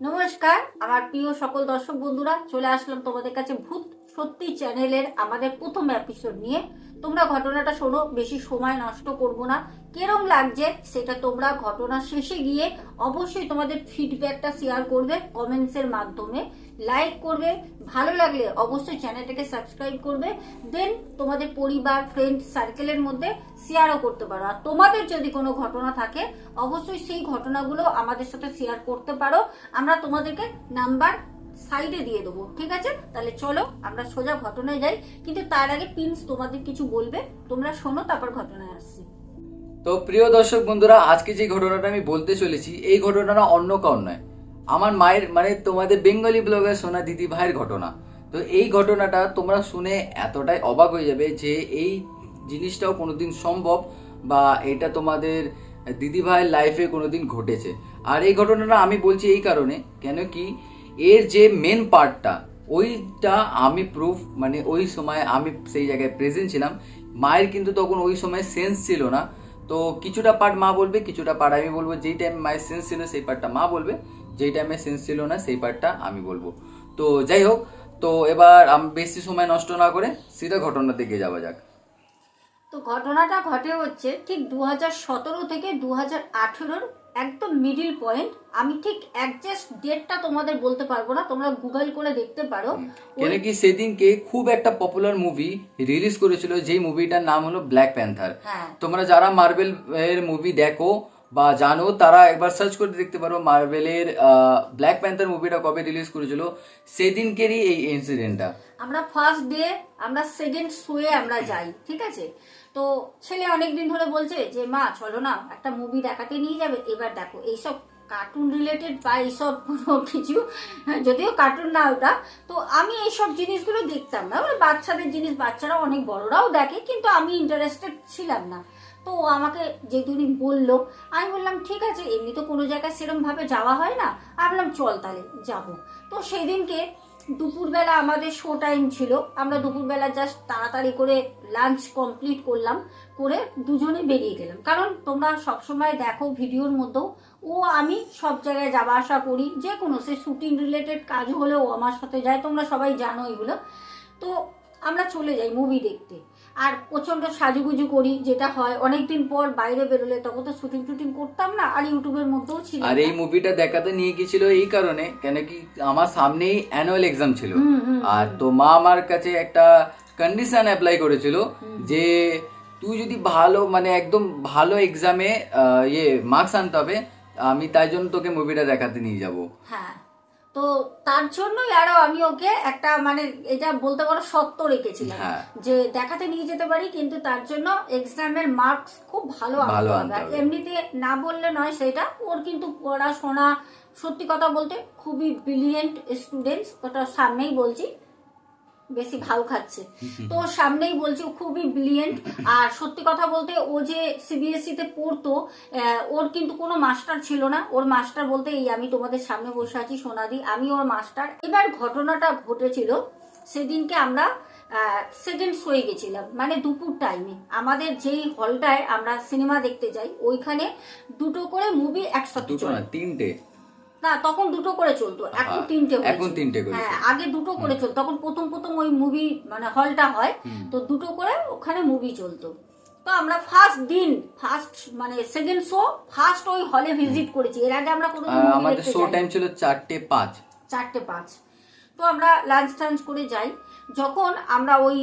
নমস্কার, আমার প্রিয় সকল দর্শক বন্ধুরা, চলে আসলাম তোমাদের কাছে ভূত সত্যি চ্যানেলের আমাদের প্রথম এপিসোড নিয়ে। তোমরা ঘটনাটা শোনো, বেশি সময় নষ্ট করব না। কেরম লাগছে সেটা তোমরা ঘটনা শেষে গিয়ে অবশ্যই তোমাদের ফিডব্যাকটা শেয়ার করবে কমেন্টসের মাধ্যমে। লাইক করবে, ভালো লাগলে অবশ্যই চ্যানেলটাকে সাবস্ক্রাইব করবে। দেন তোমাদের পরিবার ফ্রেন্ড সার্কেলের মধ্যে শেয়ারও করতে পারো। আর তোমাদের যদি কোনো ঘটনা থাকে, অবশ্যই সেই ঘটনাগুলো আমাদের সাথে শেয়ার করতে পারো। আমরা তোমাদেরকে নাম্বার সাইডে দিয়ে দেবো, ঠিক আছে? তাহলে চলো, আমরা সোজা ঘটনায় যাই। কিন্তু তার আগে প্রিন্স তোমাদের কিছু বলবে? তোমরা শোনো, তারপর ঘটনায় আসছি। তো প্রিয় দর্শক বন্ধুরা, আজকে যে ঘটনাটা আমি বলতে চলেছি, এই ঘটনাটা অন্য কারণ নয়। আমার মায়ের মানে তোমাদের বেঙ্গলি ব্লগার সোনা দিদি ভাইয়ের ঘটনা। তো এই ঘটনাটা তোমরা শুনে এতটাই অবাক হয়ে যাবে যে এই জিনিসটাও কোনোদিন সম্ভব বা এটা তোমাদের দিদি ভাইয়ের লাইফে কোনোদিন ঘটেছে। আর এই ঘটনাটা আমি বলছি এই কারণে, কেন কি এর যে মেন পার্টটা ওইটা আমি প্রুফ মানে ওই সময় আমি সেই জায়গায় প্রেজেন্ট ছিলাম। মায়ের কিন্তু তখন ওই সময় সেন্স ছিল না। তো কিছুটা পার্ট মা বলবে, কিছুটা পার্ট আমি বলব। যেই টাইমে মায়ের সেন্স ছিল, সেই পার্টটা মা বলবে। যেই টাইমে সেন্স ছিল না, সেই পার্টটা আমি বলব। তো যাই হোক, তো এবার আমি বেশি সময় নষ্ট না করে, সিধা ঘটনার দিকে যাওয়া যাক। তো ঘটনাটা ঘটে হচ্ছে ঠিক দু সতেরো থেকে দু হাজার আঠেরোর একদম মিডিল পয়েন্ট আমি ঠিক অ্যাডজাস্ট ডেটটা তোমাদের বলতে পারব না তোমরা গুগল করে দেখতে পারো। কেন কি সেদিনকে খুব একটা পপুলার মুভি রিলিজ করেছিল যেই মুভিটার নাম হলো ব্ল্যাক প্যান্থার তোমরা যারা মার্বেল এর মুভি দেখো বা জানো তারা একবার সার্চ করে দেখতে পারো মার্বেলের ব্ল্যাক প্যান্থার মুভিটা কবে রিলিজ করেছিল। সেদিনকেরই এই ইনসিডেন্টটা আমরা ফার্স্ট ডে আমরা সেকেন্ড শোয়ে আমরা যাই ঠিক আছে? তো ছেলে অনেক দিন ধরে বলছে যে, মা, চলো না, একটা মুভি দেখাতে নিয়ে যাবে, এবার দেখো। এইসব কার্টুন রিলেটেড বা এইসব কোনো কিছু, যদিও কার্টুন না ওটা, তো আমি এইসব জিনিসগুলো দেখতাম না। ওই বাচ্চাদের জিনিস বাচ্চারা অনেক বড়রাও দেখে, কিন্তু আমি ইন্টারেস্টেড ছিলাম না। তো ও আমাকে যেদিনই বলল, আমি বললাম, ঠিক আছে, এমনি তো কোনো জায়গায় সেরকম ভাবে যাওয়া হয় না। আমি বললাম, চল তাহলে, যাব। তো সেদিনকে দুপুরবেলা আমাদের শো টাইম ছিল। আমরা দুপুরবেলা জাস্ট তাড়াতাড়ি করে লাঞ্চ কমপ্লিট করলাম, করে দুজনে বেরিয়ে গেলাম। কারণ তোমরা সবসময় দেখো ভিডিওর মতো ও আমি সব জায়গায় যাওয়া আসা করি, যে কোনো সে শুটিং রিলেটেড কাজ হলেও আমার সাথে যায়, তোমরা সবাই জানো এগুলো। তো আমরা চলে যাই মুভি দেখতে। আর প্রচণ্ড সাজুগুজু করি যেটা হয় অনেকদিন পর বাইরে বেরোলে তখন তো শুটিং টুটিং করতাম না আর ইউটিউবের মধ্যেও ছিল আর এই মুভিটা দেখাতে নিয়ে গেছিল এই কারণে কেন কি আমার সামনেই অ্যানুয়াল এক্সাম ছিল। আর তো মা আমার কাছে একটা কন্ডিশন অ্যাপ্লাই করেছিল যে তুই যদি ভালো মানে একদম ভালো এক্সামে ইয়ে মার্কস আনতে হবে আমি তাই জন্য তোকে মুভিটা দেখাতে নিয়ে যাব। হ্যাঁ। তো তার জন্যই আরও আমি ওকে একটা মানে এটা বলতে পারো সত্য রেখেছিলাম হ্যাঁ। যে দেখাতে নিয়ে যেতে পারি কিন্তু তার জন্য এক্সামের মার্কস খুব ভালো আনতে হবে। এমনিতে না বললে নয় সেটা ওর কিন্তু পড়াশোনা সত্যি কথা বলতে খুবই ব্রিলিয়েন্ট স্টুডেন্টস ওটা সামনেই বলছি বেশি ভালো খাচ্ছে। তো সামনেই বলছি খুবই ব্রিলিয়েন্ট আর সত্যি কথা বলতে ও যে সিবিএসসি তে পড়তো ওর কিন্তু কোনো মাস্টার ছিল না। ওর মাস্টার বলতে এই আমি তোমাদের সামনে বসে আছি সোনাদি আমি ওর মাস্টার এবার ঘটনাটা ঘটেছিল সেদিনকে আমরা সেকেন্ড শোয়ে গেছিলাম। মানে দুপুর টাইমে আমাদের যেই হলটায় আমরা সিনেমা দেখতে যাই ওইখানে দুটো করে মুভি একসাথে তিনটে? না তখন দুটো করে চলতো এখন তিনটে এখন তিনটে করেছে। হ্যাঁ আগে দুটো করে চলতো তখন প্রথম প্রথম ওই মুভি মানে হলটা হয় তো দুটো করে ওখানে মুভি চলতো। তো আমরা ফার্স্ট দিন ফার্স্ট মানে সেকেন্ড শো ফার্স্ট ওই হলে ভিজিট করেছি। এর আগে আমরা কোনো আমাদের শো টাইম ছিল চারটে পাঁচ। চারটে পাঁচ। তো আমরা লাঞ্চ টাঞ্চ করে যাই। যখন আমরা ওই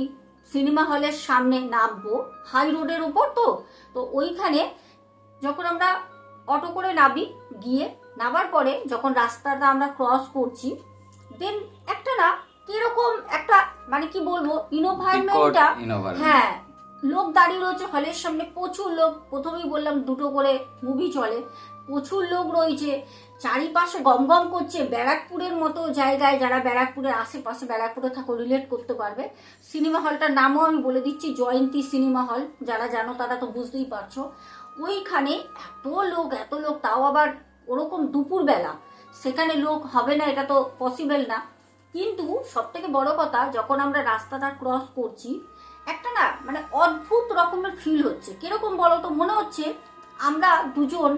সিনেমা হলের সামনে নামবো হাই রোডের উপর তো তো ওইখানে যখন আমরা অটো করে নামি গিয়ে নামার পরে যখন রাস্তাটা আমরা ক্রস করছি দেন একটা না কীরকম একটা মানে কি বলব ইনোভারমেন্টটা ইনোভার হ্যাঁ লোক দাঁড়িয়ে রয়েছে হলের সামনে প্রচুর লোক প্রথমেই বললাম দুটো করে মুভি চলে প্রচুর লোক রয়েছে চারিপাশে গম গম করছে ব্যারাকপুরের মতো জায়গায় যারা ব্যারাকপুরের আশেপাশে ব্যারাকপুরে থাকো রিলেট করতে পারবে। সিনেমা হলটার নামও আমি বলে দিচ্ছি জয়ন্তী সিনেমা হল যারা জানো তারা তো বুঝতেই পারছ। ওইখানে এত লোক এত লোক তাও আবার ওরকম দুপুরবেলা, সেখানে লোক হবে না, এটা তো পসিবল না। কিন্তু সব থেকে বড় কথা, যখন আমরা রাস্তাটা ক্রস করছি, একটা না মানে অদ্ভুত রকমের ফিল হচ্ছে। কীরকম বলো তো? মনে হচ্ছে আমরা দুজন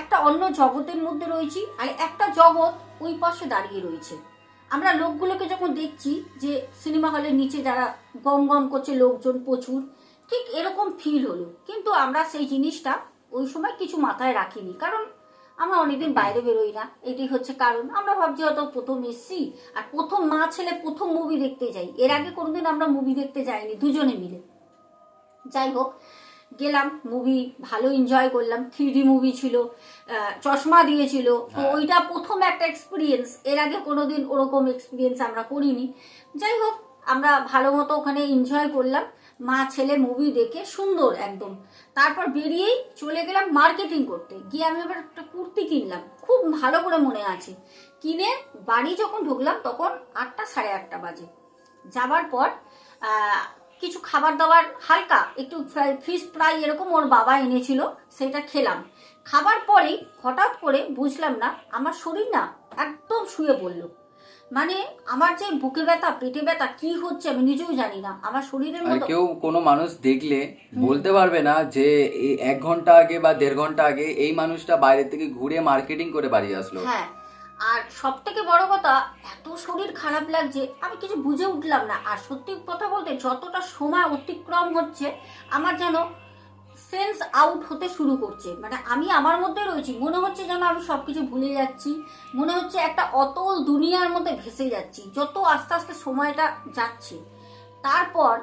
একটা অন্য জগতের মধ্যে রয়েছি আর একটা জগৎ ওই পাশে দাঁড়িয়ে রয়েছে। আমরা লোকগুলোকে যখন দেখছি যে সিনেমা হলের নিচে যারা গম গম করছে লোকজন প্রচুর, ঠিক এরকম ফিল হলো। কিন্তু আমরা সেই জিনিসটা ওই সময় কিছু মাথায় রাখিনি। কারণ আমরা অনেকদিন বাইরে বেরোই না এটি হচ্ছে কারণ। আমরা ভাবছি হয়তো প্রথম এসছি আর প্রথম মা ছেলে প্রথম মুভি দেখতে যাই। এর আগে কোনোদিন আমরা মুভি দেখতে যাইনি দুজনে মিলে। যাই হোক গেলাম মুভি ভালো এনজয় করলাম। থ্রি মুভি ছিল চশমা দিয়েছিল। তো হ্যাঁ। ওইটা প্রথম একটা এক্সপিরিয়েন্স এর আগে কোনোদিন ওরকম এক্সপিরিয়েন্স আমরা করিনি। যাই হোক আমরা ভালো মতো ওখানে এনজয় করলাম। মা ছেলে মুভি দেখে সুন্দর একদম। তারপর বেরিয়েই চলে গেলাম মার্কেটিং করতে। গিয়ে আমি আবার একটা কুর্তি কিনলাম। খুব ভালো করে মনে আছে। কিনে বাড়ি যখন ঢুকলাম তখন আটটা সাড়ে আটটা বাজে। যাবার পর কিছু খাবার দাবার হালকা, একটু ফিশ ফ্রাই এরকম ওর বাবা এনেছিল, সেটা খেলাম। খাবার পরেই হঠাৎ করে বুঝলাম না, আমার শরীর না একদম শুয়ে পড়ল। মানে আমার যে বুকে ব্যথা পেটে ব্যথা কি হচ্ছে আমি নিজেও জানি না। আমার শরীরের আর মতো কেউ কোনো মানুষ দেখলে বলতে পারবে না যে এই এক ঘণ্টা আগে বা দেড় ঘণ্টা আগে এই মানুষটা বাইরে থেকে ঘুরে মার্কেটিং করে বাড়ি আসলো। হ্যাঁ আর সব থেকে বড় কথা এত শরীর খারাপ লাগছে আমি কিছু বুঝে উঠলাম না। আর সত্যি কথা বলতে যতটা সময় অতিক্রম হচ্ছে আমার যেন সেন্স আউট হতে শুরু করছে। মানে আমি আমার মধ্যে রয়েছি, মনে হচ্ছে যেন আমি সবকিছু ভুলে যাচ্ছি। মনে হচ্ছে একটা অতল দুনিয়ার মধ্যে ভেসে যাচ্ছি, যত আস্তে আস্তে সময়টা যাচ্ছে। তারপর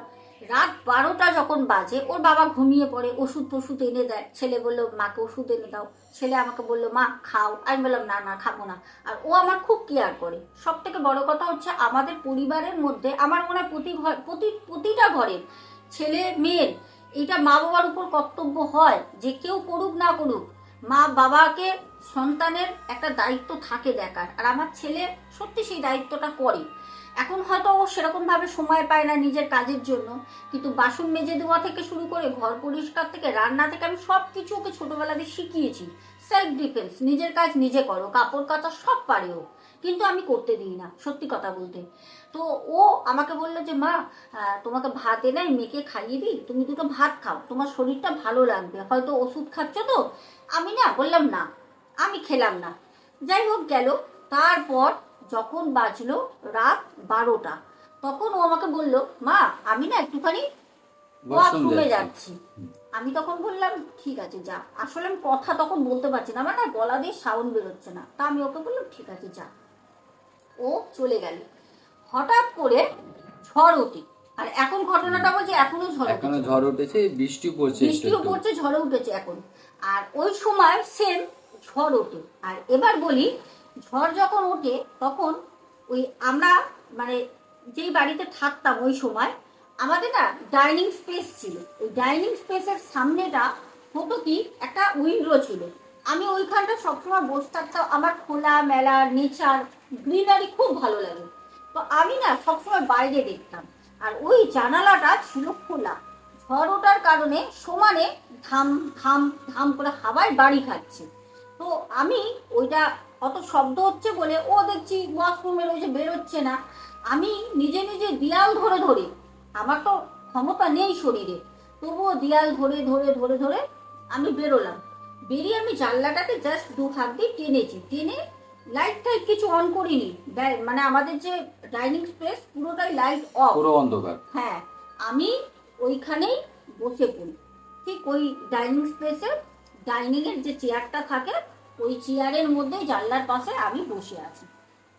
রাত বারোটা যখন বাজে, ওর বাবা ঘুমিয়ে পড়ে, ওষুধ টষুধ এনে দেয়। ছেলে বলল, মাকে ওষুধ এনে দাও। ছেলে আমাকে বলল, মা, খাও। আমি বললাম, না না, খাব না। আর ও আমার খুব কেয়ার করে। সব থেকে বড় কথা হচ্ছে আমাদের পরিবারের মধ্যে, আমার মনে হয় প্রতি ঘর, প্রতি, প্রতিটা ঘরের ছেলে, মেয়ের এটা মা বাবার উপর কর্তব্য হয় যে কেউ করুক না করুক, মা বাবাকে সন্তানের একটা দায়িত্ব থাকে দেখার, আর আমার ছেলে সত্যি সেই দায়িত্বটা করে। এখন হয়তো ও সেরকম ভাবে সময় পায় না নিজের কাজের জন্য, কিন্তু বাসন মেজে দেওয়া থেকে শুরু করে ঘর পরিষ্কার থেকে রান্না থেকে আমি সব কিছু ওকে ছোটবেলাতে শিখিয়েছি। সেলফ ডিফেন্স নিজের কাজ নিজে করো, কাপড় কাচা সব পারে ও, কিন্তু আমি করতে দিই না, সত্যি কথা বলতে। তো ও আমাকে বলল যে মা তোমাকে ভাত এনে মেয়েকে খাইয়ে দিই তুমি দুটো ভাত খাও তোমার শরীরটা ভালো লাগবে হয়তো ওষুধ খাচ্ছ তো? আমি না বললাম না আমি খেলাম না। যাই হোক গেল তারপর যখন বাজলো রাত বারোটা তখন ও আমাকে বলল মা আমি না একটুখানি ওয়াশরুমে যাচ্ছি। আমি তখন বললাম ঠিক আছে যা। আসলে আমি কথা তখন বলতে পারছি না আমার না গলা দিয়ে সাউন্ড বেরোচ্ছে না। তা আমি ওকে বললাম ঠিক আছে যা। ও চলে গেল। হঠাৎ করে ঝড় ওঠে। আর এখন ঘটনাটা বলছে এখনও ঝড় এখনও ঝড় উঠেছে বৃষ্টি পড়ছে বৃষ্টিও পড়ছে ঝড়ে উঠেছে এখন। আর ওই সময় সেম ঝড় ওঠে। আর এবার বলি ঝড় যখন ওঠে তখন ওই আমরা মানে যেই বাড়িতে থাকতাম ওই সময় আমাদের না ডাইনিং স্পেস ছিল। ওই ডাইনিং স্পেসের সামনেটা হতো কি একটা উইন্ডো ছিল। আমি ওইখানটা সবসময় বসে থাকতাম। আমার খোলা মেলা নেচার গ্রিনারি খুব ভালো লাগে। তো আমি না সবসময় বাইরে দেখতাম। আর ওই জানালাটা ছিল খোলা। ঝড় ওঠার কারণে সমানে ধাম ধাম ধাম করে হাওয়ায় বাড়ি খাচ্ছে। তো আমি ওইটা অত শব্দ হচ্ছে বলে, ও দেখছি ওয়াশরুমের ওই যে বেরোচ্ছে না। আমি নিজে নিজে দিয়াল ধরে ধরে, আমার তো ক্ষমতা নেই শরীরে, তবুও দিয়াল ধরে ধরে ধরে ধরে আমি বেরোলাম। বেরিয়ে আমি জানলাটাকে জাস্ট দু হাত দিয়ে টেনেছি। টেনে লাইট টাইট কিছু অন করিনি। মানে আমাদের যে ডাইনিং স্পেস পুরোটাই লাইট অফ পুরো অন্ধকার। হ্যাঁ আমি ওইখানেই বসে পড়ি। ঠিক ওই ডাইনিং স্পেসে ডাইনিং এর যে চেয়ারটা থাকে ওই চেয়ারের মধ্যে জানলার পাশে আমি বসে আছি।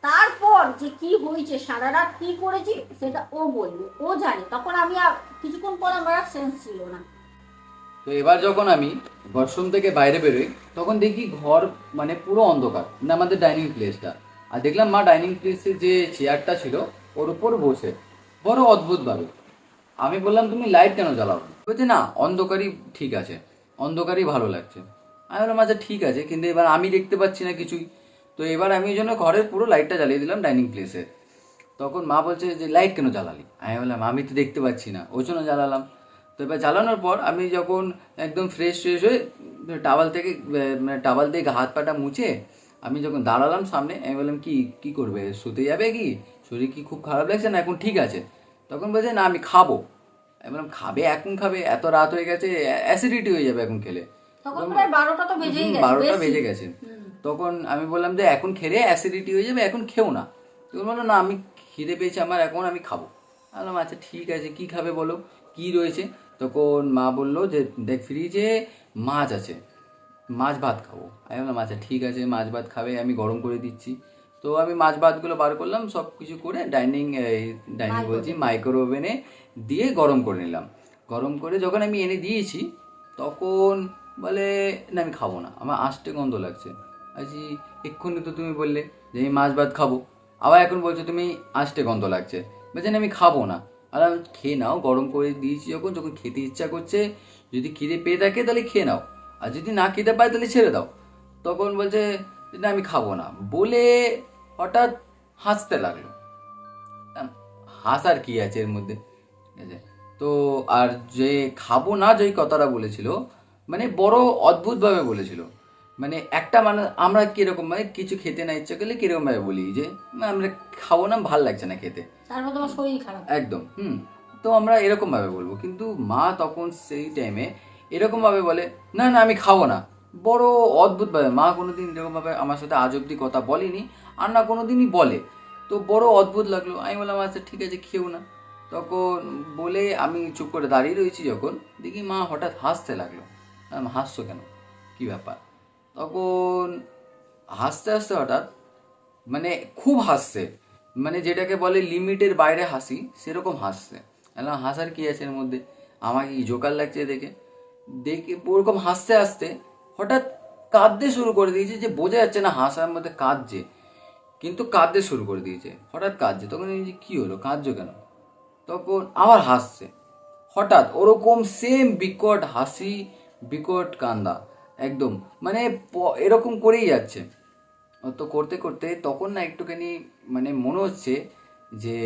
তারপর যে কি হয়েছে সারা রাত কি করেছি সেটা ও বলবে। ও জানে। তখন আমি আর কিছুক্ষণ পর আমার আর সেন্স ছিল না। তো এবার যখন আমি ওয়াশরুম থেকে বাইরে বেরোই, তখন দেখি ঘর মানে পুরো অন্ধকার মানে আমাদের ডাইনিং প্লেসটা আর দেখলাম মা ডাইনিং প্লেসে যে চেয়ারটা ছিল, ওর উপর বসে। বড় অদ্ভুত ভাবে। আমি বললাম, তুমি লাইট কেন জ্বালাও? বলছে, না, অন্ধকারই ঠিক আছে। অন্ধকারই ভালো লাগছে। আমি বললাম আচ্ছা ঠিক আছে। কিন্তু এবার আমি দেখতে পাচ্ছি না কিছুই। তো এবার আমি ওই জন্য ঘরের পুরো লাইটটা জ্বালিয়ে দিলাম ডাইনিং প্লেসে তখন মা বলছে যে লাইট কেন জ্বালালি? আমি বললাম, আমি তো দেখতে পাচ্ছি না। ওই জন্য জ্বালালাম। তো এবার জ্বালানোর পর আমি যখন একদম ফ্রেশ ফ্রেশ হয়ে টাওয়াল থেকে মানে টাওয়াল দিয়ে হাত পাটা মুছে আমি যখন দাঁড়ালাম সামনে আমি বললাম কি কি করবে? শুতে যাবে কি? শরীর কি খুব খারাপ লাগছে না? এখন ঠিক আছে। তখন বলছে না আমি খাব। আমি বললাম খাবে? এখন খাবে? এত রাত হয়ে গেছে অ্যাসিডিটি হয়ে যাবে এখন খেলে। বারোটা। বেজে গেছে। তখন আমি বললাম যে এখন খেলে অ্যাসিডিটি হয়ে যাবে এখন খেও না। তখন বলল না আমি খিদে পেয়েছি আমার এখন আমি খাব। আমি বললাম আচ্ছা ঠিক আছে কি খাবে বলো? কি রয়েছে? তখন মা বলল যে দেখ ফ্রিজে মাছ আছে। মাছ ভাত খাব। আমি বললাম আচ্ছা ঠিক আছে মাছ ভাত খাবে আমি গরম করে দিচ্ছি। তো আমি মাছ ভাতগুলো বার করলাম সব কিছু করে ডাইনিং ডাইনিং বলছি মাইক্রো ওভেনে দিয়ে গরম করে নিলাম। গরম করে যখন আমি এনে দিয়েছি তখন বলে না আমি খাব না আমার আষ্টে গন্ধ লাগছে। আছি এক্ষুনি তো তুমি বললে যে আমি মাছ ভাত খাব। আবার এখন বলছো তুমি আষ্টে গন্ধ লাগছে। বলছেন আমি খাব না। আর খেয়ে নাও, গরম করে দিয়েছি যখন যখন খেতে ইচ্ছা করছে, যদি খিদে পেয়ে থাকে তাহলে খেয়ে নাও। আর যদি না খেতে পায় তাহলে ছেড়ে দাও। তখন বলছে, না, আমি খাব না। বলে হঠাৎ হাসতে লাগল। হাসার কি আছে এর মধ্যে? ঠিক আছে তো আর যে খাব না যে কথাটা বলেছিল মানে বড় অদ্ভুতভাবে বলেছিল। মানে একটা মানুষ আমরা কীরকম মানে কিছু খেতে না ইচ্ছা করলে কীরকম ভাবে বলি যে না আমরা খাব না ভালো লাগছে না খেতে। তারপর তোমার শরীর খারাপ। একদম হুম। তো আমরা এরকম ভাবে বলব। কিন্তু মা তখন সেই টাইমে এরকম ভাবে বলে না না আমি খাব না। বড় অদ্ভুত ভাবে মা কোনোদিন এরকম ভাবে আমার সাথে আজ অব্দি কথা বলেনি আর না কোনোদিনই বলে। তো বড় অদ্ভুত লাগল। আমি বললাম আচ্ছা ঠিক আছে খেও না। তখন বলে আমি চুপ করে দাঁড়িয়ে রয়েছি যখন দেখি মা হঠাৎ হাসতে লাগল। হাসছো কেন? কি ব্যাপার? তখন হাসতে হাসতে হঠাৎ মানে খুব হাসছে। মানে যেটাকে বলে লিমিটের বাইরে হাসি, সেরকম হাসছে। হাসার কি আছে এর মধ্যে? আমাকে কি জোকার লাগছে দেখে? দেখে ওরকম হাসতে হাসতে হঠাৎ কাঁদতে শুরু করে দিয়েছে যে বোঝা যাচ্ছে না হাসার মধ্যে কাঁদছে। কিন্তু কাঁদতে শুরু করে দিয়েছে, হঠাৎ কাঁদছে। তখন যে কি হলো, কাঁদছো কেন? তখন আবার হাসছে। হঠাৎ ওরকম সেম বিকট হাসি, বিকট কান্দা একদম। মানে এরকম করেই যাচ্ছে। তো করতে করতে তখন না একটুখানি মানে মনে হচ্ছে যে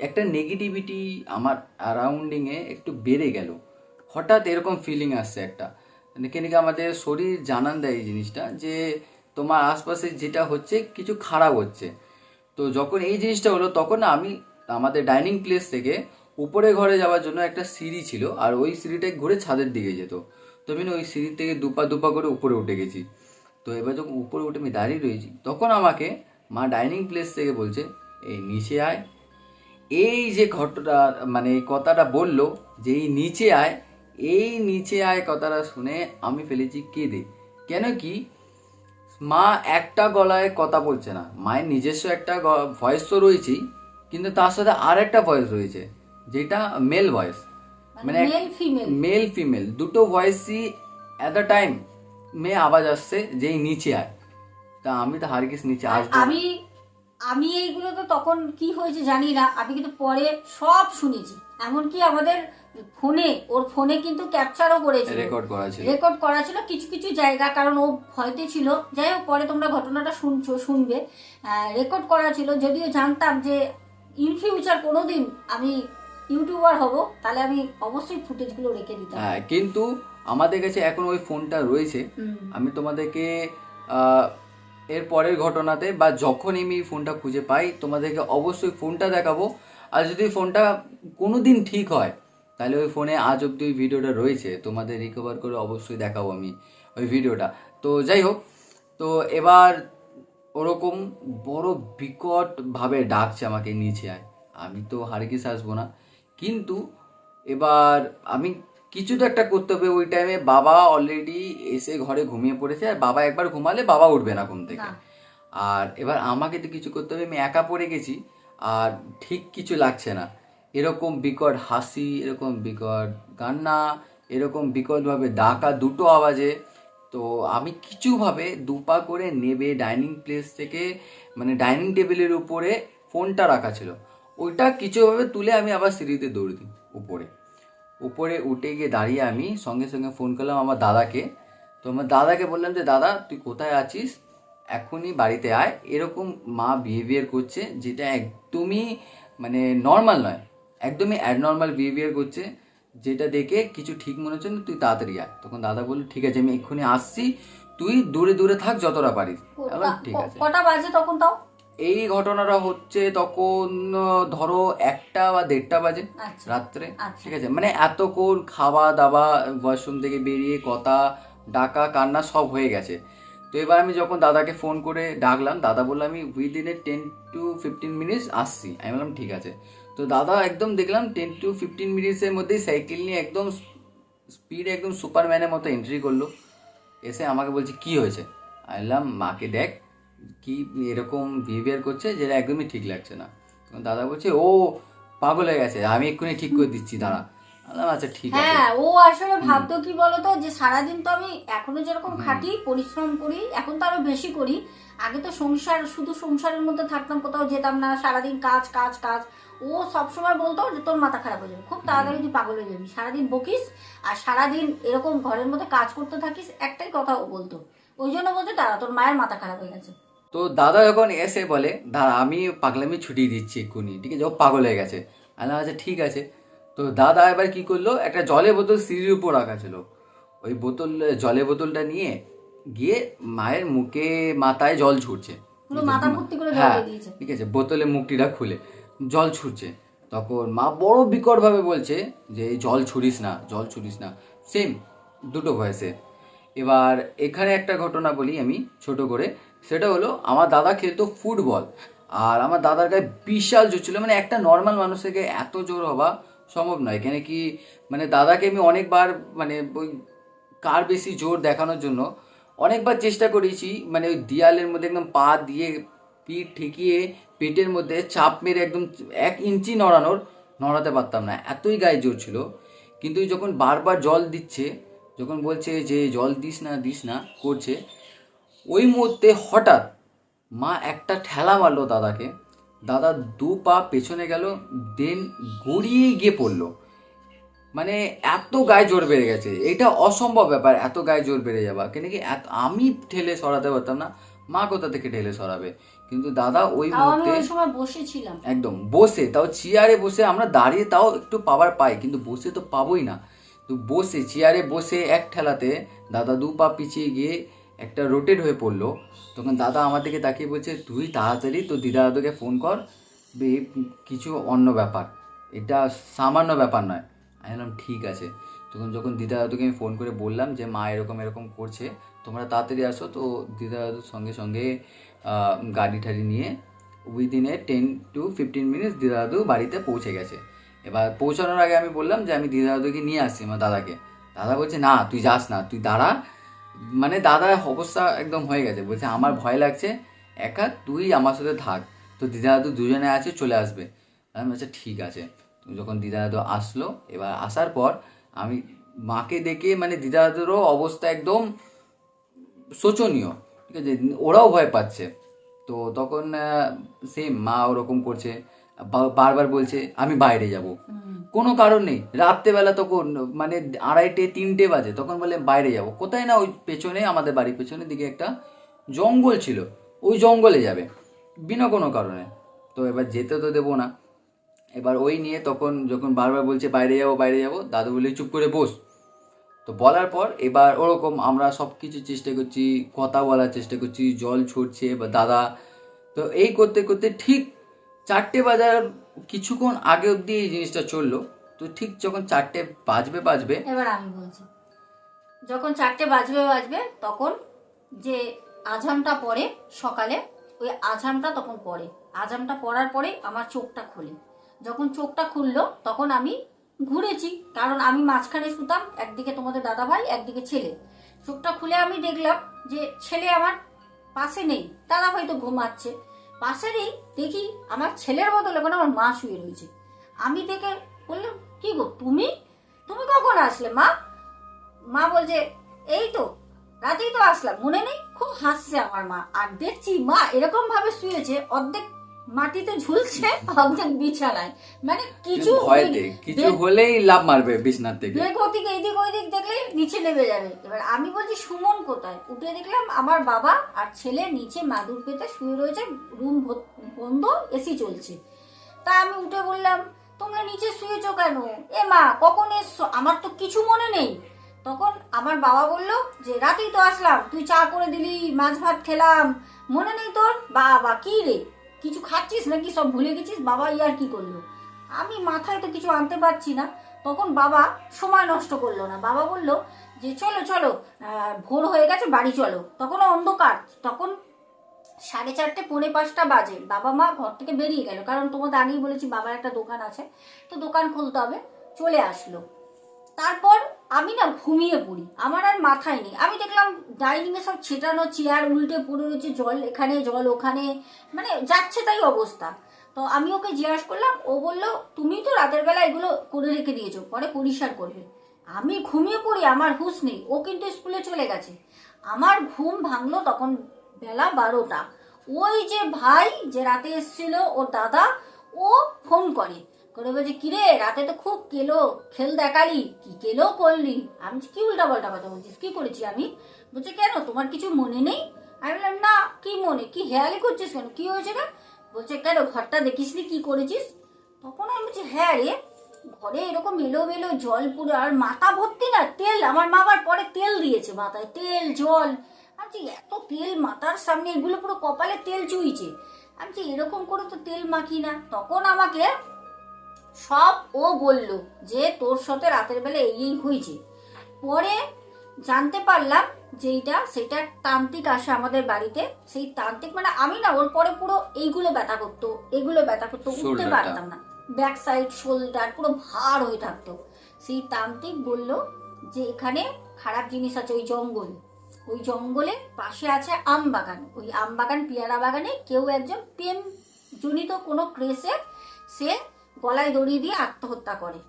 একটা নেগেটিভিটি আমার অ্যারাউন্ডিংয়ে একটু বেড়ে গেল। হঠাৎ এরকম ফিলিং আসছে একটা। মানে কেন কি আমাদের শরীর জানান দেয় এই জিনিসটা যে তোমার আশপাশে যেটা হচ্ছে কিছু খারাপ হচ্ছে। তো যখন এই জিনিসটা হলো তখন না আমি আমাদের ডাইনিং প্লেস থেকে উপরে ঘরে যাওয়ার জন্য একটা সিঁড়ি ছিল আর ওই সিঁড়িটা ঘুরে ছাদের দিকে যেত। তো আমি ওই সিঁড়ি থেকে দুপা দুপা করে উপরে উঠে গেছি। তো এবার যখন উপরে উঠে আমি দাঁড়িয়ে রয়েছি, তখন আমাকে মা ডাইনিং প্লেস থেকে বলছে, এই নিচে আয়। এই যে ঘটনা মানে এই কথাটা বলল, যে এই নিচে আয়, এই নিচে আয় কথাটা শুনে আমি ফেলেছি কেঁদে। কেন কি? মা একটা গলায় কথা বলছে না। মায়ের নিজস্ব একটা ভয়েস তো রয়েছেই, কিন্তু তার সাথে আর একটা ভয়েস রয়েছে, যেটা মেল ভয়েস মানে মেল ফিমেল মেল ফিমেল দুটো ভয়েসই অ্যাট দ্য টাইম মেয়ে আওয়াজ আসছে যেই নিচে আয়। তা আমি তো হারগিস নিচে আসব আমি আমি এইগুলো তো তখন কি হয়েছে জানি না আমি কিন্তু পরে সব শুনেছি। এমনকি আমাদের ফোনে ওর ফোনে কিন্তু ক্যাপচারও করেছে রেকর্ড করা ছিল। রেকর্ড করা ছিল কিছু কিছু জায়গা কারণ ও ভয়তে ছিল। যাই হোক পরে তোমরা ঘটনাটা শুনছো শুনবে। রেকর্ড করা ছিল যদিও জানতাম যে ইন ফিউচার কোনোদিন আমি ইউটিউবার হব তাহলে আমি অবশ্যই ফুটেজগুলো রেখে দিতাম হ্যাঁ কিন্তু আমাদের কাছে এখন ওই ফোনটা রয়েছে। আমি তোমাদেরকে এর পরের ঘটনাতে বা যখন আমি ফোনটা খুঁজে পাই তোমাদেরকে অবশ্যই ফোনটা দেখাবো। আর যদি ফোনটা কোনোদিন ঠিক হয় তাহলে ওই ফোনে আজ অব্দি ওই ভিডিওটা রয়েছে। তোমাদের রিকভার করে অবশ্যই দেখাবো আমি ওই ভিডিওটা। তো যাই হোক তো এবার ওরকম বড় বিকট ভাবে ডাকছে আমাকে নিচে। আয় আমি তো হারকিস আসব না। কিন্তু এবার আমি কিছু তো একটা করতে হবে ওই টাইমে বাবা অলরেডি এসে ঘরে ঘুমিয়ে পড়েছে আর বাবা একবার ঘুমালে বাবা উঠবে না ঘুম থেকে। আর এবার আমাকে তো কিছু করতে হবে আমি একা পড়ে গেছি আর ঠিক কিছু লাগছে না। এরকম বিকট হাসি এরকম বিকট কান্না এরকম বিকটভাবে ডাকা দুটো আওয়াজে তো আমি কিছুভাবে দুপা করে নেবে ডাইনিং প্লেস থেকে মানে ডাইনিং টেবিলের উপরে ফোনটা রাখা ছিল। ওইটা কিছুভাবে তুলে আমি আবার সিঁড়িতে দৌড় দিই উপরে। উপরে উঠে গিয়ে দাঁড়িয়ে আমি সঙ্গে সঙ্গে ফোন করলাম আমার দাদাকে। তো আমার দাদাকে বললাম যে দাদা তুই কোথায় আছিস? এখনই বাড়িতে আয়। এরকম মা বিহেভিয়ার করছে যেটা একদমই মানে নর্মাল নয়। একদমই অ্যাডনর্মাল বিহেভিয়ার করছে যেটা দেখে কিছু ঠিক মনে হচ্ছে না তুই তাড়াতাড়ি আয়। তখন দাদা বলল ঠিক আছে আমি এক্ষুনি আসছি। তুই দূরে দূরে থাক যতটা পারিস। ঠিক আছে। কটা বাজে তখন তাও? এই ঘটনাটা হচ্ছে তখন ধরো একটা বা দেড়টা বাজে আচ্ছা। রাত্রে আচ্ছা। ঠিক আছে? মানে এতক্ষণ খাওয়া দাওয়া ওয়াশরুম থেকে বেরিয়ে কথা ডাকা কান্না সব হয়ে গেছে। তো এবার আমি যখন দাদাকে ফোন করে ডাকলাম দাদা বলল আমি within a ten to fifteen minutes আসছি। আমি বললাম ঠিক আছে। তো দাদা একদম দেখলাম টেন টু ফিফটিন মিনিটসের মধ্যেই সাইকেল নিয়ে একদম স্পিড একদম সুপারম্যানের মতো এন্ট্রি করল। এসে আমাকে বলছে কি হয়েছে? আমি বললাম মাকে দেখ কি এরকম বিহেভিয়ার করছে যেটা একদমই ঠিক লাগছে না। তখন দাদা বলছে ও পাগল হয়ে গেছে আমি এক্ষুনি ঠিক করে দিচ্ছি দাঁড়া। আচ্ছা ঠিক আছে। হ্যাঁ ও আসলে ভাবতো কি বলতো যে সারাদিন তো আমি এখনও যেরকম খাটি পরিশ্রম করি এখন তো আরও বেশি করি। আগে তো সংসার শুধু সংসারের মধ্যে থাকতাম কোথাও যেতাম না সারাদিন কাজ কাজ কাজ। ও সবসময় বলতো যে তোর মাথা খারাপ হয়ে যাবে খুব তাড়াতাড়ি তুই পাগল হয়ে যাবি সারাদিন বকিস আর সারাদিন এরকম ঘরের মধ্যে কাজ করতে থাকিস একটাই কথা ও বলতো। ওই জন্য বলছে দাঁড়া তোর মায়ের মাথা খারাপ হয়ে গেছে। তো দাদা যখন এসে বলে দাঁড়া আমি পাগলামি ছুটিয়ে দিচ্ছি এক্ষুনি ঠিক আছে? ও পাগল হয়ে গেছে। আমি বললাম, আচ্ছা ঠিক আছে। তো দাদা এবার কি করল একটা জলের বোতল সিঁড়ির উপর রাখা ছিল। ওই বোতল জলের বোতলটা নিয়ে গিয়ে মায়ের মুখে মাথায় জল ছুটছে। হ্যাঁ ঠিক আছে বোতলে মুখটিটা খুলে জল ছুটছে। তখন মা বড় বিকট ভাবে বলছে যে এই জল ছুড়িস না জল ছুড়িস না। সেম দুটো ভয়েসে। এবার এখানে একটা ঘটনা বলি আমি ছোট করে। সেটা হলো, আমার দাদা খেলতো ফুটবল। আর আমার দাদার গায়ে বিশাল জোর ছিল। মানে একটা নর্মাল মানুষের গায়ে এত জোর হওয়া সম্ভব নয়। কেন কি মানে দাদাকে আমি অনেকবার মানে ওই কার বেশি জোর দেখানোর জন্য অনেকবার চেষ্টা করেছি। মানে ওই দেয়ালের মধ্যে একদম পা দিয়ে পিঠ ঠেকিয়ে পেটের মধ্যে চাপ মেরে একদম এক ইঞ্চি নড়ানোর, নড়াতে পারতাম না। এতই গায়ে জোর ছিল। কিন্তু যখন বারবার জল দিচ্ছে, যখন বলছে যে জল দিস না দিস না, করছে ওই মুহূর্তে হঠাৎ মা একটা ঠেলা মারলো দাদাকে। দাদা দু পা পেছনে গেল দেন গড়িয়ে গিয়ে পড়ল। মানে এত গায়ে জোর বেড়ে গেছে। এটা অসম্ভব ব্যাপার এত গায়ে জোর বেড়ে যাওয়া। কেন কি আমি ঠেলে সরাতে পারতাম না মা কোথা থেকে ঠেলে সরাবে? কিন্তু দাদা ওই মুহূর্তে সময় বসেছিলাম। একদম বসে তাও চেয়ারে বসে আমরা দাঁড়িয়ে তাও একটু পাওয়ার পাই কিন্তু বসে তো পাবোই না। তো বসে চেয়ারে বসে এক ঠেলাতে দাদা দু পা পিছিয়ে গিয়ে একটা রোটেট হয়ে পড়ল। তখন দাদা আমার দিকে তাকিয়ে বলছে, তুই তাড়াতাড়ি তোর দিদা দাদুকে ফোন কর কিছু অন্য ব্যাপার। এটা সামান্য ব্যাপার নয়। আমি বললাম, ঠিক আছে। তখন যখন দিদা দাদুকে আমি ফোন করে বললাম যে, মা এরকম এরকম করছে, তোমরা তাড়াতাড়ি আসো। তো দিদা দাদুর সঙ্গে সঙ্গে গাড়ি ঠাড়ি নিয়ে within ten to fifteen minutes দিদা দাদু বাড়িতে পৌঁছে গেছে। এবার পৌঁছানোর আগে আমি বললাম যে, আমি দিদা দাদুকে নিয়ে আসছি আমার দাদাকে। দাদা বলছে, না, তুই যাস না, তুই দাঁড়া মানে দাদার অবস্থা একদম হয়ে গেছে। বলছে, আমার ভয় লাগছে, একা তুই আমার সাথে থাক। তো দিদা দাদু দুজনে আছে, চলে আসবে। আমি বলছি, ঠিক আছে। যখন দিদা দাদু আসলো, এবার আসার পর আমি মাকে দেখে মানে দিদা দাদুরও অবস্থা একদম শোচনীয়। ঠিক আছে? ওরাও ভয় পাচ্ছে। তো তখন সেম মা ওরকম করছে। বারবার বলছে আমি বাইরে যাব। কোনো কারণ নেই। রাত্রেবেলা তখন মানে আড়াইটে তিনটে বাজে তখন বলে বাইরে যাব। কোথায় না ওই পেছনে আমাদের বাড়ির পেছনের দিকে একটা জঙ্গল ছিল। ওই জঙ্গলে যাবে বিনা কোনো কারণে। তো এবার যেতে তো দেবো না। এবার ওই নিয়ে তখন যখন বারবার বলছে বাইরে যাব বাইরে যাব দাদু বলে চুপ করে বস। তো বলার পর এবার ওরকম আমরা সব কিছু চেষ্টা করছি কথা বলার চেষ্টা করছি জল ছুটছে বা দাদা তো এই করতে করতে ঠিক চারটে বাজার কিছুক্ষণ আগে অবধি এই জিনিসটা চলল। তো ঠিক যখন চারটে বাজবে বাজবে, এবার আমি বলছি, যখন চারটে বাজবে বাজবে, তখন যে আজামটা পড়ে সকালে, ওই আজামটা তখন পড়ে। আজামটা পড়ার পরে আমার চোখটা খোলে। যখন চোখটা খুললো, তখন আমি ঘুরেছি। কারণ আমি মাঝখানে শুতাম, একদিকে তোমাদের দাদা ভাই একদিকে ছেলে। চোখটা খুলে আমি দেখলাম যে ছেলে আমার পাশে নেই দাদা ভাই তো ঘুমাচ্ছে। পাশে নেই দেখি আমার ছেলের বদলে ওখানে আমার মা শুয়ে রয়েছে। আমি দেখে বললাম, কি গো, তুমি? তুমি কখন আসলে, মা? মা বলছে, এই তো, রাতেই তো আসলাম, মনে নেই? খুব হাসছে আমার মা। আর দেখছি মা এরকম ভাবে শুয়েছে, অর্ধেক মাটিতে ঝুলছে অর্ধেক বিছানায়। মানে কিছু ভয়তে কিছু হলেই লাভ মারবে বিছনার থেকে। বেগ ওদিকে এদিক ওইদিক দেখলে নিচে নেমে যাবে। এবার আমি বলছি সুমন কোথায়? উঠে দেখলাম আমার বাবা আর ছেলে নিচে মাদুর পেতে শুয়ে রয়েছে রুম বন্ধ এসি চলছে। তা আমি উঠে বললাম তোমরা নিচে শুয়েছো কেন? এ মা কখন এসছো? আমার তো কিছু মনে নেই। তখন আমার বাবা বলল যে রাতেই তো আসলাম তুই চা করে দিলি মাছ ভাত খেলাম। মনে নেই তোর? বাবা কি রে? কিছু খাচ্ছিস নাকি? সব ভুলে গেছিস? বাবা ইয়ার কি করল? আমি মাথায় তো কিছু আনতে পারছি না। তখন বাবা সময় নষ্ট করল না। বাবা বলল যে, চলো চলো ভোর হয়ে গেছে, বাড়ি চলো। তখন অন্ধকার। তখন সাড়ে চারটে, পৌনে পাঁচটা বাজে। বাবা মা ঘর থেকে বেরিয়ে গেল। কারণ তোমাদের আগেই বলেছি, বাবার একটা দোকান আছে। তো দোকান খুলতে হবে। চলে আসলো। তারপর আমি না ঘুমিয়ে পড়ি, আমার আর মাথায় নেই। আমি দেখলাম ডাইনিং এ সব ছেটানো চেয়ার উল্টে পড়ে রয়েছে, জল এখানে, জল ওখানে মানে যাচ্ছে তাই অবস্থা। তো আমি ওকে জিজ্ঞাসা করলাম, ও বলল তুমি তো রাতের বেলা এগুলো করে রেখে দিয়েছ, পরে পরিষ্কার করবে। আমি ঘুমিয়ে পড়ি, আমার হুঁশ নেই, ও কিন্তু স্কুলে চলে গেছে। আমার ঘুম ভাঙলো তখন বেলা বারোটা। ওই যে ভাই যে রাতে এসেছিল, ওর দাদা, ও ফোন করে। করে বলছে, কিরে, রাতে তো খুব কেলো, খেল দেখালি, কি কেলো করলি? আমি কি উল্টা পাল্টা কথা বলছিস? কি করেছি আমি? বলছে, কেন? তোমার কিছু মনে নেই? আমি বললাম, না, কি মনে? কি হেয়ালি করছিস কেন? কি হয়েছে রে? বলছে, কেন, ঘরটা দেখিসনি কি করেছিস? তখন আমি বলছি হ্যাঁ রে, ঘরে এরকম এলো মেলো জল পুরো, আর মাথা ভর্তি না, তেল, আমার মা আবার পরে তেল দিয়েছে মাথায়, তেল, জল। আমি এত তেল মাথার সামনে, এগুলো পুরো কপালে তেল চুইছে। আমি এরকম করে তো তেল মাখি না। তখন আমাকে সব ও বলল যে তোর সাথে রাতের বেলা এই হয়েছে। পরে জানতে পারলাম যে এইটা সেটা তান্ত্রিক আসে আমাদের বাড়িতে। সেই তান্ত্রিক মানে আমি না ওর পরে পুরো এইগুলো ব্যথা করতো এগুলো ব্যথা করতো উঠতে পারতাম না। ব্যাক সাইড শোল্ডার পুরো ভার হয়ে থাকতো। সেই তান্ত্রিক বলল যে এখানে খারাপ জিনিস আছে ওই জঙ্গলে। ওই জঙ্গলে পাশে আছে আম বাগান। ওই আম বাগান পেয়ারা বাগানে কেউ একজন প্রেম জনিত কোনো ক্রেসে সে গলায় দড়ি দিয়ে আত্মহত্যা করে।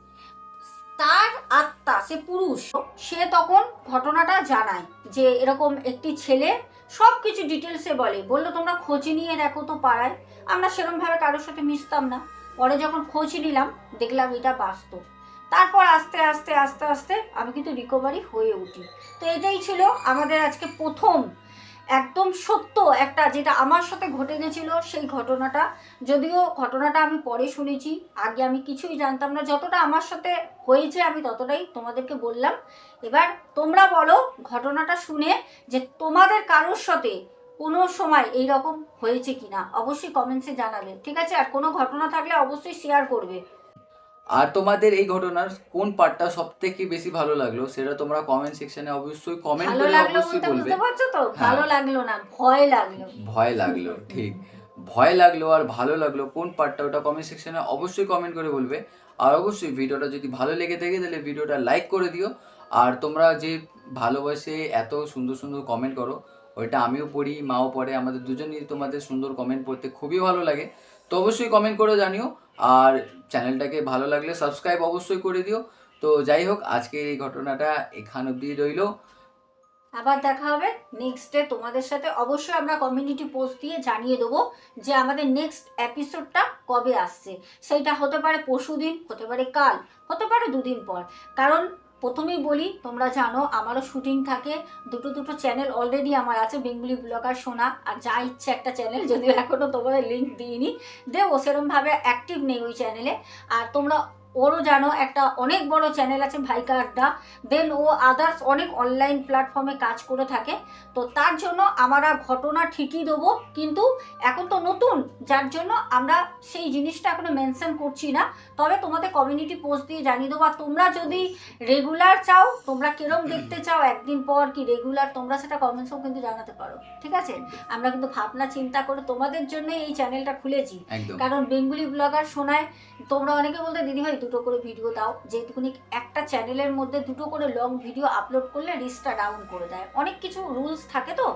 তার আত্মা, সে পুরুষ, সে তখন ঘটনাটা জানায় যে এরকম একটি ছেলে সব কিছু ডিটেলসে বলে। বলল, তোমরা খোঁজ নিয়ে দেখো তো পাড়ায়। আমরা সেরকম ভাবে কারোর সাথে মিশতাম না। পরে যখন খোঁজ নিলাম, দেখলাম এটা বাস্তব। তারপর আস্তে আস্তে আস্তে আস্তে আমি কিন্তু রিকভারি হয়ে উঠি। তো এটাই ছিল আমাদের আজকে প্রথম একদম সত্য একটা যেটা আমার সাথে ঘটে গেছিল, সেই ঘটনাটা। যদিও ঘটনাটা আমি পরে শুনেছি, আগে আমি কিছুই জানতাম না। যতটা আমার সাথে হয়েছে আমি ততটাই তোমাদেরকে বললাম। এবার তোমরা বলো ঘটনাটা শুনে যে তোমাদের কারোর সাথে কোনো সময় এই রকম হয়েছে কিনা। অবশ্যই কমেন্টসে জানাবে, ঠিক আছে? আর কোনো ঘটনা থাকলে অবশ্যই শেয়ার করবে। আর তোমাদের এই ঘটনার কোন পার্টটা সব থেকে বেশি ভালো লাগল সেটা তোমরা কমেন্ট সেকশনে অবশ্যই কমেন্ট করে অবশ্যই বলবে। হ্যাঁ। ভালো লাগল না ভয় লাগল। ভয় লাগল ঠিক। ভয় লাগল আর ভালো লাগল কোন পার্টটা ওটা কমেন্ট সেকশনে অবশ্যই কমেন্ট করে বলবে। আর অবশ্যই ভিডিওটা যদি ভালো লেগে থাকে তাহলে ভিডিওটা লাইক করে দিও। আর তোমরা যে ভালোবাসে এত সুন্দর সুন্দর কমেন্ট করো ওইটা আমিও পড়ি মাও পড়ে আমাদের দুজনই তোমাদের সুন্দর কমেন্ট পড়তে খুবই ভালো লাগে। তো অবশ্যই কমেন্ট করে জানিও। আর চ্যানেলটাকে ভালো লাগলে সাবস্ক্রাইব অবশ্যই করে দিও। তো যাই হোক, আজকের এই ঘটনাটা এখান অবধি রইল। আবার দেখা হবে নেক্সট তোমাদের সাথে অবশ্যই আমরা কমিউনিটি পোস্ট দিয়ে জানিয়ে দেবো যে আমাদের নেক্সট এপিসোডটা কবে আসছে। সেইটা হতে পারে পরশু দিন হতে পারে কাল, হতে পারে দুদিন পর। কারণ প্রথমেই বলি, তোমরা জানো আমারও শুটিং থাকে। দুটো দুটো চ্যানেল অলরেডি আমার আছে, বেঙ্গুলি ব্লগার সোনা। আর যা ইচ্ছে একটা চ্যানেল যদিও এখনও তোমাদের লিঙ্ক দিইনি। দেবো সেরমভাবে অ্যাক্টিভ নেই ওই চ্যানেলে আর তোমরা ওরও জানো একটা অনেক বড় চ্যানেল আছে ভাইকা আড্ডা। দেন ও আদার্স অনেক অনলাইন প্ল্যাটফর্মে কাজ করে থাকে। তো তার জন্য আমরা ঘটনা ঠিকই দেবো কিন্তু এখন তো নতুন যার জন্য আমরা সেই জিনিসটা এখনও মেনশন করছি না। তবে তোমাদের কমিউনিটি পোস্ট দিয়ে জানিয়ে দেবো আর তোমরা যদি রেগুলার চাও তোমরা কিরম দেখতে চাও একদিন পর কি রেগুলার তোমরা সেটা কমেন্টসও কিন্তু জানাতে পারো ঠিক আছে? আমরা কিন্তু ভাবনা চিন্তা করে তোমাদের জন্য এই চ্যানেলটা খুলেছি। কারণ বেঙ্গলি ব্লগার শোনায় তোমরা অনেকে বলতে দিদি ভাই দুটো করে ভিডিও দাও। যেটুকুনি একটা চ্যানেলের মধ্যে দুটো করে লং ভিডিও আপলোড করলে রিস্কটা ডাউন করে দেয়। অনেক কিছু রুলস থাকে তো।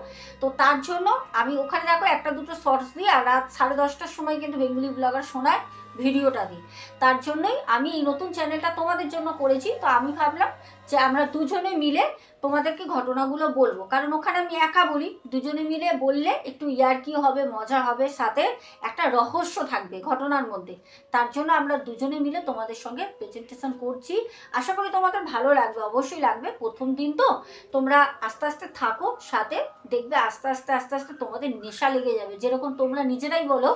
তো তার জন্য আমি ওখানে দেখো একটা দুটো শর্টস দিই আর রাত সাড়ে দশটার সময় কিন্তু বেঙ্গুলি ব্লগার শোনায়। ভিডিওটা দিই। তার জন্যই আমি এই নতুন চ্যানেলটা তোমাদের জন্য করেছি। তো আমি ভাবলাম যে আমরা দুজনে মিলে তোমাদেরকে ঘটনাগুলো বলব। কারণ ওখানে আমি একা বলি, দুজনে মিলে বললে একটু ইয়ার্কি হবে, মজা হবে, সাথে একটা রহস্য থাকবে ঘটনার মধ্যে। তার জন্য আমরা দুজনে মিলে তোমাদের সঙ্গে প্রেজেন্টেশন করছি। আশা করি তোমাদের ভালো লাগবে, অবশ্যই লাগবে। প্রথম দিন তো তোমরা আস্তে আস্তে থাকো, সাথে দেখবে আস্তে আস্তে আস্তে আস্তে তোমাদের নেশা লেগে যাবে। যেরকম তোমরা নিজেরাই বলো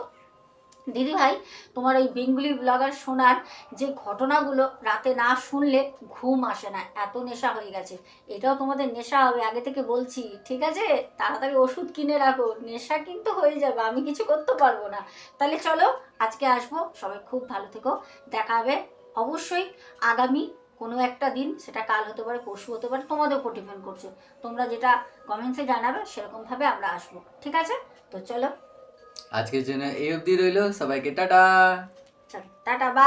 দিদি ভাই তোমার ওই বেঙ্গুলি ব্লগার শোনার যে ঘটনাগুলো রাতে না শুনলে ঘুম আসে না, এত নেশা হয়ে গেছে। এটাও তোমাদের নেশা হবে, আগে থেকে বলছি, ঠিক আছে? তাড়াতাড়ি ওষুধ কিনে রাখো, নেশা কিন্তু হয়ে যাবে, আমি কিছু করতে পারব না। তাহলে চলো, আজকে আসব, সবাই খুব ভালো থেকো, দেখা হবে অবশ্যই আগামী কোনো একটা দিন, সেটা কাল হতে পারে, পরশু হতে পারে, তোমাদের উপর ডিপেন্ড করছে। তোমরা যেটা কমেন্টসে জানাবে, সেরকমভাবে আমরা আসব, ঠিক আছে? তো চলো আজকের জন্য এই অবধি রইল। সবাইকে টাটা। টাটা বা